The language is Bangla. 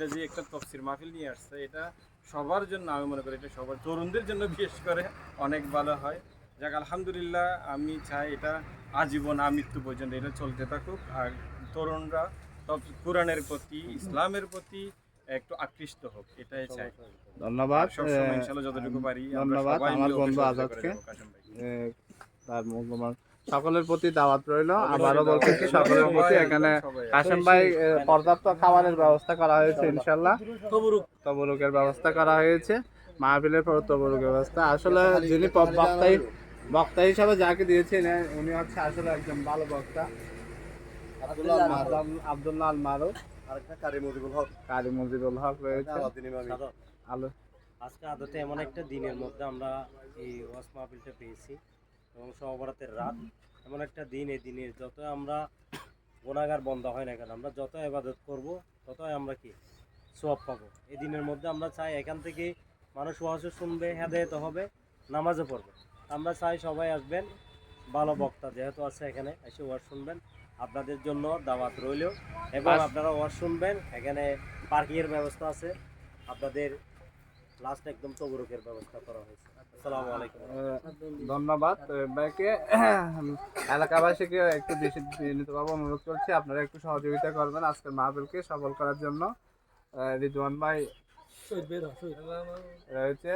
এটা যে একটা তফসির মাহফিল নিয়ে আসছে এটা সবার জন্য আমি মনে করি এটা সবার তরুণদের জন্য বিশেষ করে অনেক ভালো হয়। যাক আলহামদুলিল্লাহ আমি চাই এটা আজীবন আমৃত্যু পর্যন্ত এটা চলতে থাকুক। আর তরুণরা কোরআনের প্রতি ইসলামের প্রতি একটু আকৃষ্ট হোক এটাই চাই। ধন্যবাদ। সবসময় আহ, ইনশাল্লাহ যতটুকু পারি ধন্যবাদ আমার বন্ধু আজাদকে। তার মূল্যবান সকলের প্রতি দাওয়াত রইল। আবারও বলতেছি সকলের প্রতি এখানে কাশেম ভাই পর্যাপ্ত খাবারের ব্যবস্থা করা হয়েছে ইনশাল্লাহ। তবরুকের ব্যবস্থা করা হয়েছে। মাহফিলের পর তবরুকের ব্যবস্থা। আসলে যিনি বক্তাই বক্তা হিসাবে যাকে দিয়েছেন উনি হচ্ছে আসলে একজন ভালো বক্তা। আব্দুল্লাহ আল মারুফ। আরেকটা কারি মজিবুল হক। কারি মুজিবুল হক রয়েছে। আলাউদ্দিন ইমামি সাদত, আলো আজকে আদতে এমন একটা দিনের মধ্যে আমরা এই ওয়াজ মাহফিলটা পেয়েছি। এবং সহবরাতের রাত। এমন একটা দিন এই দিনের যত আমরা গোনাগার বন্ধ হয় না কেন আমরা যত ইবাদত করব ততই আমরা কি? সব পাবো। এই দিনের মধ্যে আমরা চাই এখান থেকে মানুষ ওয়াজও শুনবে হেদায়ত হবে নামাজও পড়বে। আমরা চাই সবাই আসবেন ভালো বক্তা যেহেতু আছে এখানে এসে ওয়াজ শুনবেন। আপনাদের জন্য দাওয়াত রইল। এবং আপনারা ওয়াজ শুনবেন এখানে পার্কিংয়ের ব্যবস্থা আছে। আপনাদের লাস্ট একদম তবরকের ব্যবস্থা করা হয়েছে। আসসালামু আলাইকুম। ধন্যবাদ। ব্যাকে ভাইকে এলাকাবাসীকে একটু বেশি নিতভাবে অনুরোধ করছি আপনারা একটু সহযোগিতা করবেন আজকের মাহবিলকে সফল করার জন্য। রিজওয়ান ভাই রয়েছে।